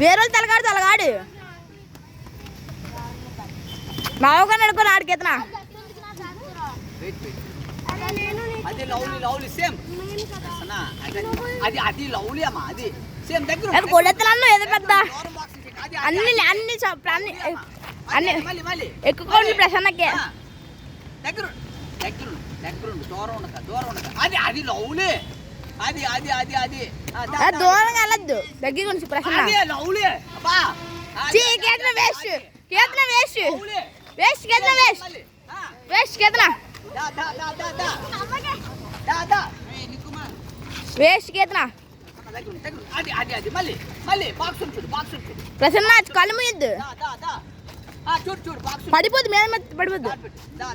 వేరే తలగాడు తలగాడు. మావగా నడుకొని ఆడికి ఎత్తనా వెయిట్ వెయిట్ అది లవ్లీ లవ్లీ సేమ్. అది అది లవ్లీ అమ్మా అది. సేమ్ దగ్గర అది కొడెత్తలన్ను ఏదో పెద్ద. అన్ని. అన్ని అన్ని. అన్ని ఎక్కుకోండి ప్రసన్నకే దగ్గర దగ్గర దగ్గర దూరం ఉండక దూరం ఉండక. అది అది లవ్లీ. అది అది అది అది. దూరంగా వెళ్ళొద్దు. దగ్గర గురించి ప్రసన్న అది లవ్లీ అబ్బా. అది, చీ అది, కేతన అది, వేస్ట్. కేతన వేస్ట్. వేస్ట్ కేతన వేస్ట్. వేస్ట్ నిక్కుమా. వేస్ట్ చూడు ప్రసన్న కళ్ళు మూయద్దు. దా దా దా. ఆ చూడు చూడు బాక్స్ పడిపోద్దు మీద పడిపోద్దు. దా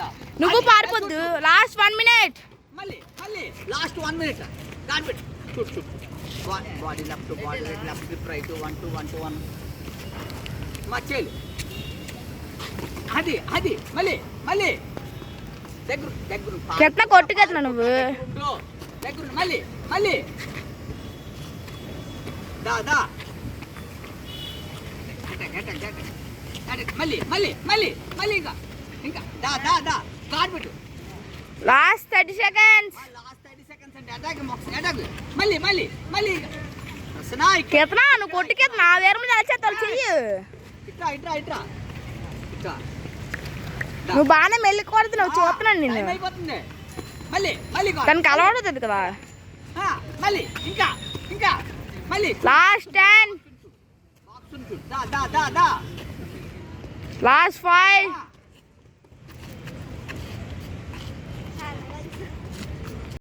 దా. నువ్వు పారిపోద్దు. లాస్ట్ వన్ మినిట్ మళ్ళీ మళ్ళీ. లాస్ట్ వన్ మినిట్ గాడ్ పెట్టు. చూడు చూడు. Body left body right left right one two one two one మా అది అది. మళ్ళీ మళ్ళీ. దగ్గర దగ్గర ఉండు. కేతన కొట్టు కేతన నువ్వు. దగ్గర. మళ్ళీ మళ్ళీ. దా దా. మళ్ళీ మళ్ళీ మళ్ళీ మళ్ళీ ఇంకా. ఇంకా. దా దా దా. పెట్టు. Last thirty seconds last thirty seconds అంటే అటాక్ మొక్స్ అటాక్ మళ్ళీ మళ్ళీ మళ్ళీ. స్నాయక్ కేతన నువ్వు కొట్టు కేతన వేరే మీద అలచేస్తావు చెయ్యి. ఇట్రా ఇట్రా ఇట్రా. ఇట్రా. నువ్వు బాగానే మెల్లి చూస్తున్నాను నిన్ను. మళ్ళీ మళ్ళీ go. తనకు అలవాడుతుంది కదా. మళ్ళీ ఇంకా ఇంకా. మళ్ళీ. Last ten last five